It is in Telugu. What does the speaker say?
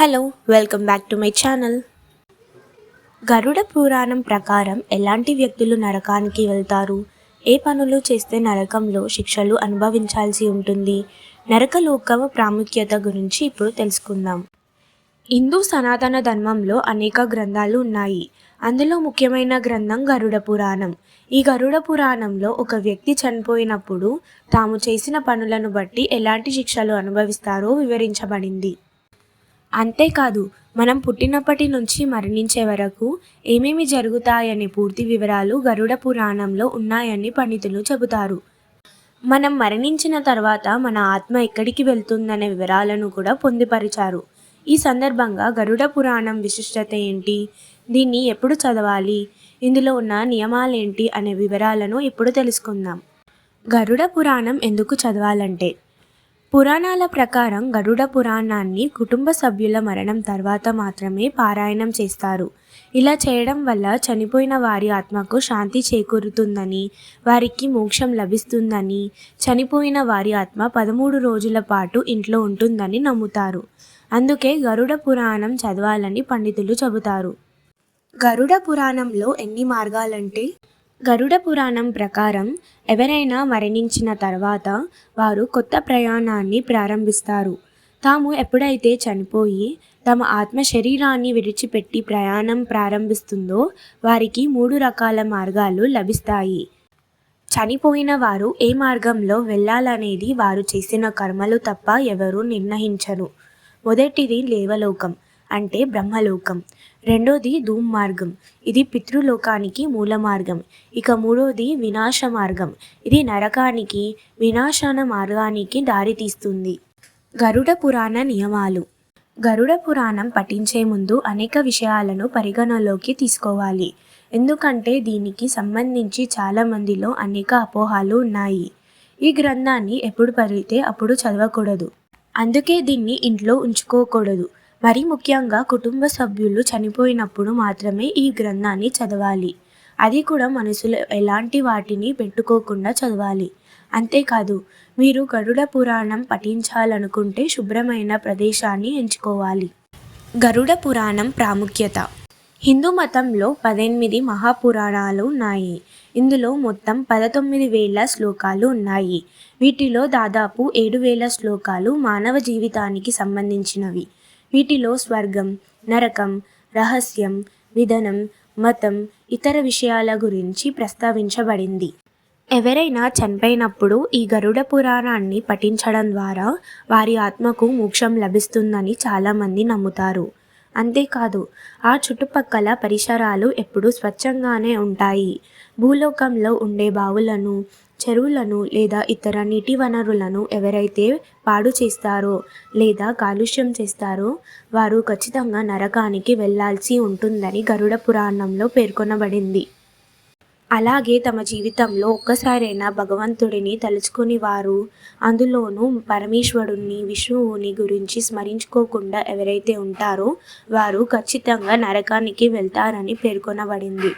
Hello welcome back to my channel. Garuda Purana ప్రకారం ఎలాంటి వ్యక్తులు నరకానికి వెళ్తారు? ఏ పనులు చేస్తే నరకంలో శిక్షలు అనుభవించాల్సి ఉంటుంది? నరకలోకం ప్రాముఖ్యత గురించి ఇప్పుడు తెలుసుకుందాం. హిందూ సనాతన ధర్మంలో అనేక గ్రంథాలు ఉన్నాయి. అందులో ముఖ్యమైన గ్రంథం గరుడ పురాణం. ఈ గరుడ పురాణంలో ఒక వ్యక్తి చనిపోయినప్పుడు తాము చేసిన పనులను బట్టి ఎలాంటి శిక్షలు అనుభవిస్తారో వివరించబడింది. అంతేకాదు మనం పుట్టినప్పటి నుంచి మరణించే వరకు ఏమేమి జరుగుతాయనే పూర్తి వివరాలు గరుడ పురాణంలో ఉన్నాయని పండితులు చెబుతారు. మనం మరణించిన తర్వాత మన ఆత్మ ఎక్కడికి వెళ్తుందనే వివరాలను కూడా పొందుపరిచారు. ఈ సందర్భంగా గరుడ పురాణం విశిష్టత ఏంటి? దీన్ని ఎప్పుడు చదవాలి? ఇందులో ఉన్న నియమాలేంటి? అనే వివరాలను ఇప్పుడు తెలుసుకుందాం. గరుడ పురాణం ఎందుకు చదవాలంటే పురాణాల ప్రకారం గరుడ పురాణాన్ని కుటుంబ సభ్యుల మరణం తర్వాత మాత్రమే పారాయణం చేస్తారు. ఇలా చేయడం వల్ల చనిపోయిన వారి ఆత్మకు శాంతి చేకూరుతుందని వారికి మోక్షం లభిస్తుందని చనిపోయిన వారి ఆత్మ పదమూడు రోజుల పాటు ఇంట్లో ఉంటుందని నమ్ముతారు. అందుకే గరుడ పురాణం చదవాలని పండితులు చెబుతారు. గరుడ పురాణంలో ఎన్ని మార్గాలంటే గరుడ పురాణం ప్రకారం ఎవరైనా మరణించిన తర్వాత వారు కొత్త ప్రయాణాన్ని ప్రారంభిస్తారు. తాము ఎప్పుడైతే చనిపోయి తమ ఆత్మ శరీరాన్ని విడిచిపెట్టి ప్రయాణం ప్రారంభిస్తుందో వారికి మూడు రకాల మార్గాలు లభిస్తాయి. చనిపోయిన వారు ఏ మార్గంలో వెళ్ళాలనేది వారు చేసిన కర్మలు తప్ప ఎవరూ నిర్ణయించరు. మొదటిది లేవలోకం. అంటే బ్రహ్మలోకం. రెండోది ధూమ్ మార్గం ఇది పితృలోకానికి మూల మార్గం ఇక మూడోది వినాశ మార్గం ఇది నరకానికి వినాశన మార్గానికి దారితీస్తుంది. గరుడ పురాణ నియమాలు. గరుడ పురాణం పఠించే ముందు అనేక విషయాలను పరిగణలోకి తీసుకోవాలి. ఎందుకంటే దీనికి సంబంధించి చాలామందిలో అనేక అపోహాలు ఉన్నాయి. ఈ గ్రంథాన్ని ఎప్పుడు పడితే అప్పుడు చదవకూడదు. అందుకే దీన్ని ఇంట్లో ఉంచుకోకూడదు. మరి ముఖ్యంగా కుటుంబ సభ్యులు చనిపోయినప్పుడు మాత్రమే ఈ గ్రంథాన్ని చదవాలి. అది కూడా మనసులో ఎలాంటి వాటిని పెట్టుకోకుండా చదవాలి. అంతేకాదు మీరు గరుడ పురాణం పఠించాలనుకుంటే శుభ్రమైన ప్రదేశాన్ని ఎంచుకోవాలి. గరుడ పురాణం ప్రాముఖ్యత. హిందూ మతంలో పద్దెనిమిది మహాపురాణాలు ఉన్నాయి. ఇందులో మొత్తం పదతొమ్మిది వేల శ్లోకాలు ఉన్నాయి. వీటిలో దాదాపు ఏడు వేల శ్లోకాలు మానవ జీవితానికి సంబంధించినవి. వీటిలో స్వర్గం నరకం రహస్యం విధనం మతం ఇతర విషయాల గురించి ప్రస్తావించబడింది. ఎవరైనా చనిపోయినప్పుడు ఈ గరుడ పురాణాన్ని పఠించడం ద్వారా వారి ఆత్మకు మోక్షం లభిస్తుందని చాలామంది నమ్ముతారు. అంతేకాదు ఆ చుట్టుపక్కల పరిసరాలు ఎప్పుడూ స్వచ్ఛంగానే ఉంటాయి. భూలోకంలో ఉండే బావులను చెరువులను లేదా ఇతర నీటి వనరులను ఎవరైతే పాడు చేస్తారో లేదా కాలుష్యం చేస్తారో వారు ఖచ్చితంగా నరకానికి వెళ్ళాల్సి ఉంటుందని గరుడ పురాణంలో పేర్కొనబడింది. అలాగే తమ జీవితంలో ఒక్కసారైనా భగవంతుడిని తలుచుకుని వారు అందులోనూ పరమేశ్వరుణ్ణి విష్ణువుని గురించి స్మరించుకోకుండా ఎవరైతే ఉంటారో వారు ఖచ్చితంగా నరకానికి వెళ్తారని పేర్కొనబడింది.